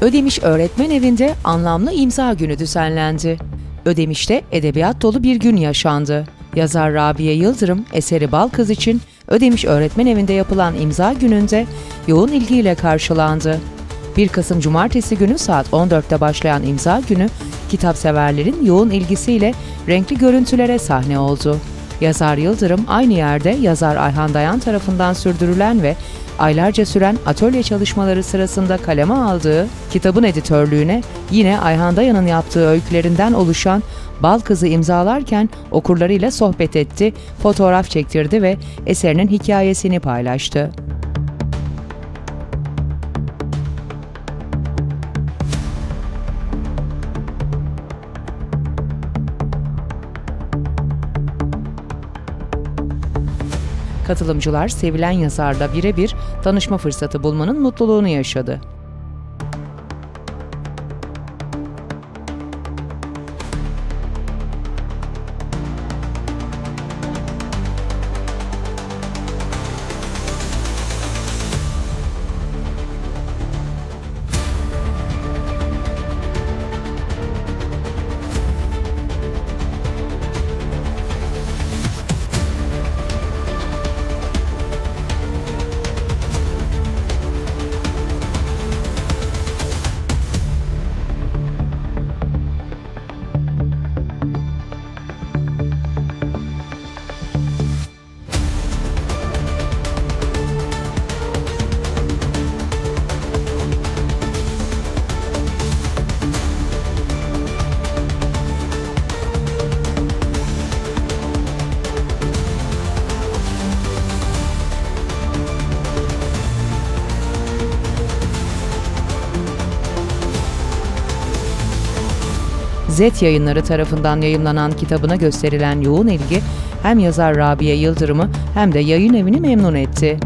Ödemiş Öğretmen Evi'nde anlamlı imza günü düzenlendi. Ödemiş'te edebiyat dolu bir gün yaşandı. Yazar Rabia Yıldırım eseri Bal Kız için Ödemiş Öğretmen Evi'nde yapılan imza gününde yoğun ilgiyle karşılandı. 1 Kasım Cumartesi günü saat 14'te başlayan imza günü kitapseverlerin yoğun ilgisiyle renkli görüntülere sahne oldu. Yazar Yıldırım aynı yerde yazar Ayhan Dayan tarafından sürdürülen ve aylarca süren atölye çalışmaları sırasında kaleme aldığı kitabın editörlüğüne yine Ayhan Dayan'ın yaptığı öykülerinden oluşan Bal Kızı imzalarken okurlarıyla sohbet etti, fotoğraf çektirdi ve eserinin hikayesini paylaştı. Katılımcılar sevilen yazarla birebir tanışma fırsatı bulmanın mutluluğunu yaşadı. Z yayınları tarafından yayımlanan kitabına gösterilen yoğun ilgi hem yazar Rabia Yıldırım'ı hem de yayın evini memnun etti.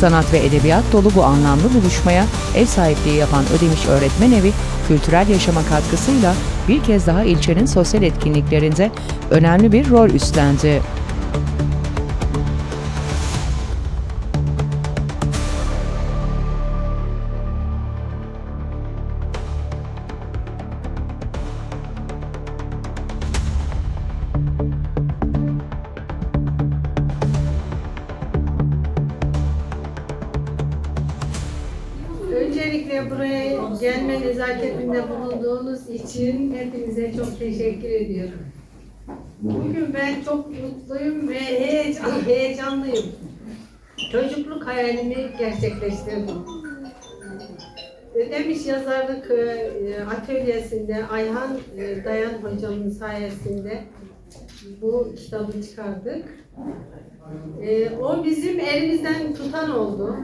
Sanat ve edebiyat dolu bu anlamlı buluşmaya ev sahipliği yapan Ödemiş Öğretmen Evi, kültürel yaşama katkısıyla bir kez daha ilçenin sosyal etkinliklerinde önemli bir rol üstlendi. Öncelikle buraya gelme nezaketinde bulunduğunuz için hepinize çok teşekkür ediyorum. Bugün ben çok mutluyum ve heyecan, heyecanlıyım. Çocukluk hayalimi gerçekleştirdim. Ödemiş Yazarlık e, Atölyesi'nde Ayhan e, Dayan hocamın sayesinde bu kitabı çıkardık. E, O bizim elimizden tutan oldu.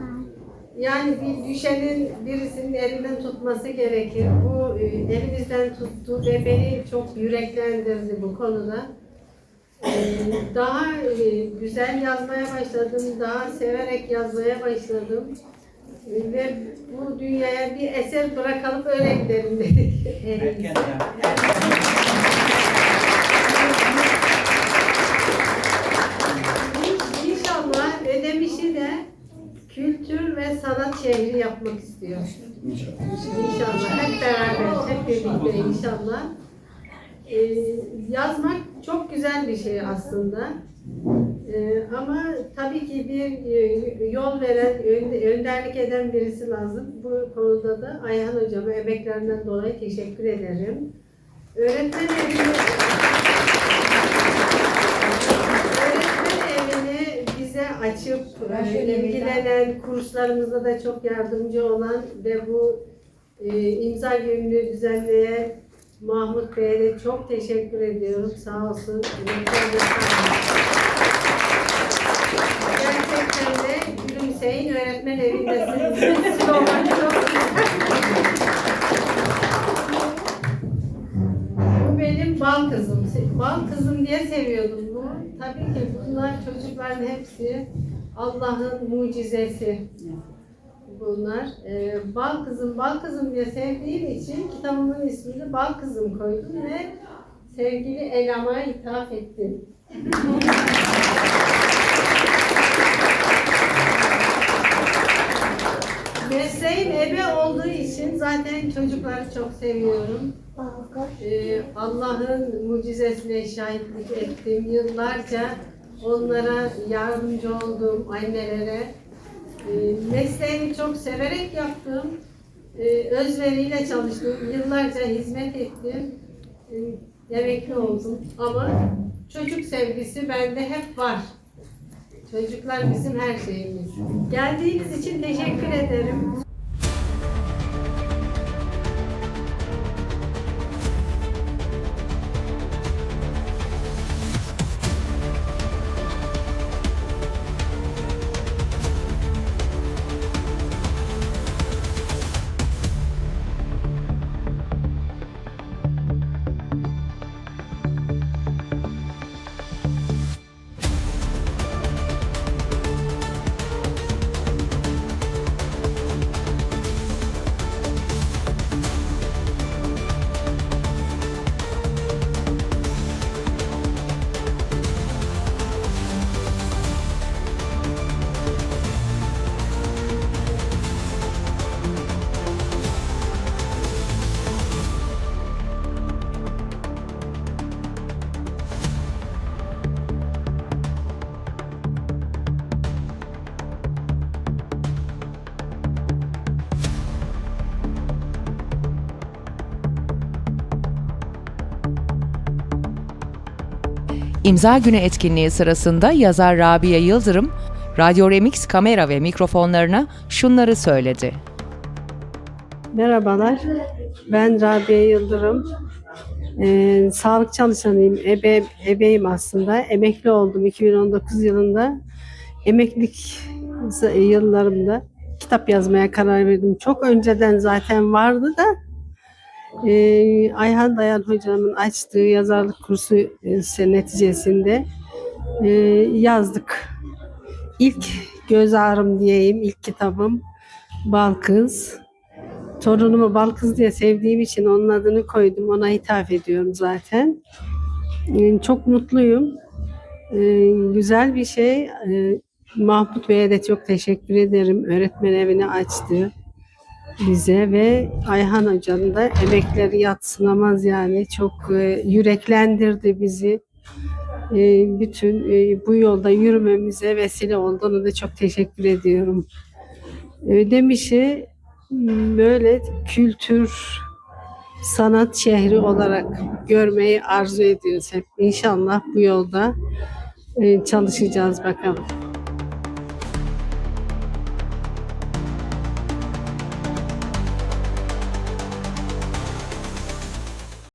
Yani bir düşenin birisinin elinden tutması gerekir. Bu e, elimizden tuttu ve beni çok yüreklendirdi bu konuda. E, Daha e, güzel yazmaya başladım, daha severek yazmaya başladım. Ve bu dünyaya bir eser bırakalım öyle gidelim dedik. İnşallah Ödemiş'i de kültür ve sanat şehri yapmak istiyor. İnşallah. Hep beraber, hep birlikte inşallah. Ee, yazmak çok güzel bir şey aslında. Ee, ama tabii ki bir e, yol veren, ön- önderlik eden birisi lazım. Bu konuda da Ayhan Hocama emeklerinden dolayı teşekkür ederim. Öğretmen evini bize açıp e, ilgilenen, kurslarımızda da çok yardımcı olan ve bu e, imza gününü düzenleyen Mahmut Bey'e de çok teşekkür ediyorum. Sağ olsun. Gerçekten de gülümseyin öğretmen evindesiniz. Çok Bu benim bal kızım. Bal kızım diye seviyordum. Tabii ki bunlar çocukların hepsi Allah'ın mucizesi. Bunlar. Ee, bal kızım, bal kızım diye sevdiğim için kitabımın ismini bal kızım koydum ve sevgili Elam'a ithaf ettim. Mesleğim ebe olduğu için zaten çocukları çok seviyorum. Ee, Allah'ın mucizesine şahitlik ettim. Yıllarca onlara yardımcı oldum, annelere. Ee, mesleğimi çok severek yaptım. Ee, özveriyle çalıştım. Yıllarca hizmet ettim. Ee, emekli oldum. Ama çocuk sevgisi bende hep var. Çocuklar bizim her şeyimiz. Geldiğiniz için teşekkür ederim. İmza Günü etkinliği sırasında yazar Rabia Yıldırım, Radyo Remix kamera ve mikrofonlarına şunları söyledi. Merhabalar, ben Rabia Yıldırım. Ee, sağlık çalışanıyım, ebe, ebeyim aslında. Emekli oldum 2019 yılında. Emeklilik yıllarımda kitap yazmaya karar verdim. Çok önceden zaten vardı da ee, Ayhan Dayan hocamın açtığı yazarlık kursu e, neticesinde e, yazdık. İlk göz ağrım diyeyim, ilk kitabım Bal Kız. Torunumu Bal Kız diye sevdiğim için onun adını koydum. Ona hitap ediyorum zaten. Ee, Çok mutluyum. Ee, Güzel bir şey. Ee, Mahmut Bey'e de çok teşekkür ederim. Öğretmen evini açtı bize ve Ayhan Hoca'nın da emekleri yatsınamaz yani. Çok e, yüreklendirdi bizi. E, bütün e, bu yolda yürümemize vesile oldu. Da çok teşekkür ediyorum. Ödemiş'i m, böyle kültür sanat şehri olarak görmeyi arzu ediyoruz hep. İnşallah bu yolda e, çalışacağız bakalım.